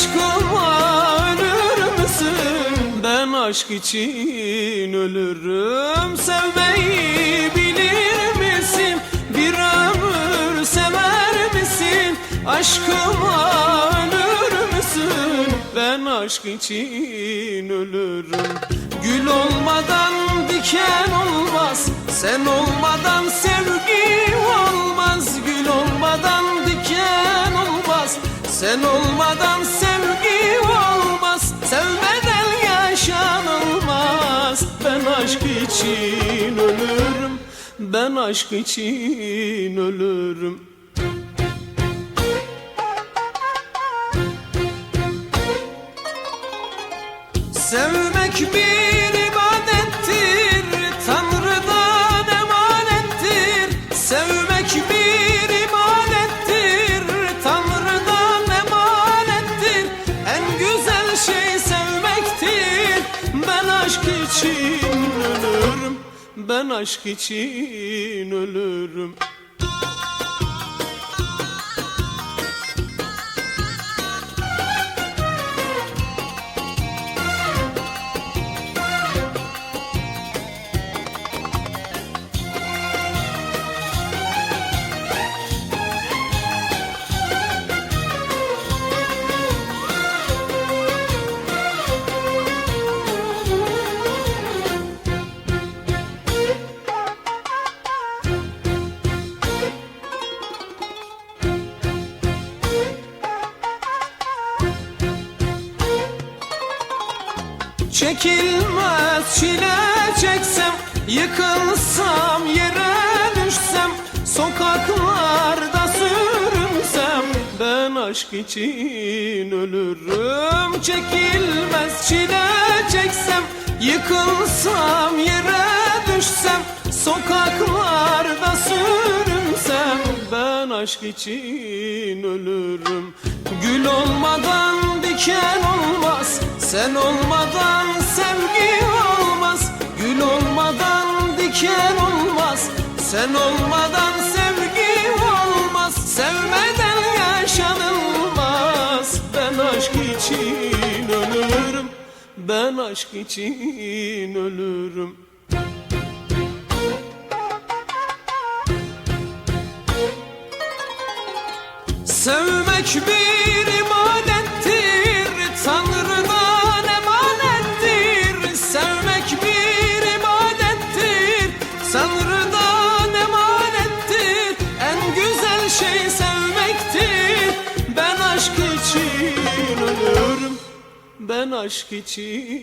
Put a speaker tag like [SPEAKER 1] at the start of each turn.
[SPEAKER 1] Aşkıma ölür müsün? Ben aşk için ölürüm Sevmeyi bilir misin? Bir ömür sever misin? Aşkıma ölür müsün? Ben aşk için ölürüm Gül olmadan diken olmaz Sen olmadan sevgi olmaz Gül olmadan diken olmaz Sen olmadan aşk için ölürüm Ben aşk için ölürüm. Sevmek bir ibadettir Tanrı'dan emanettir. Sevmek bir Ben aşk için ölürüm Çekilmez çile çeksem Yıkılsam yere düşsem Sokaklarda sürünsem Ben aşk için ölürüm. Çekilmez çile çeksem Yıkılsam yere düşsem Sokaklarda sürünsem Ben aşk için ölürüm. Gül olmadan diken olmaz Sen olmadan Gül olmadan diken olmaz Sen olmadan sevgi olmaz. Sevmeden yaşanılmaz Ben aşk için ölürüm Ben aşk için ölürüm. Sevmek bir ibadettir şey sevmektir. Ben aşk için ölürüm. Ben aşk için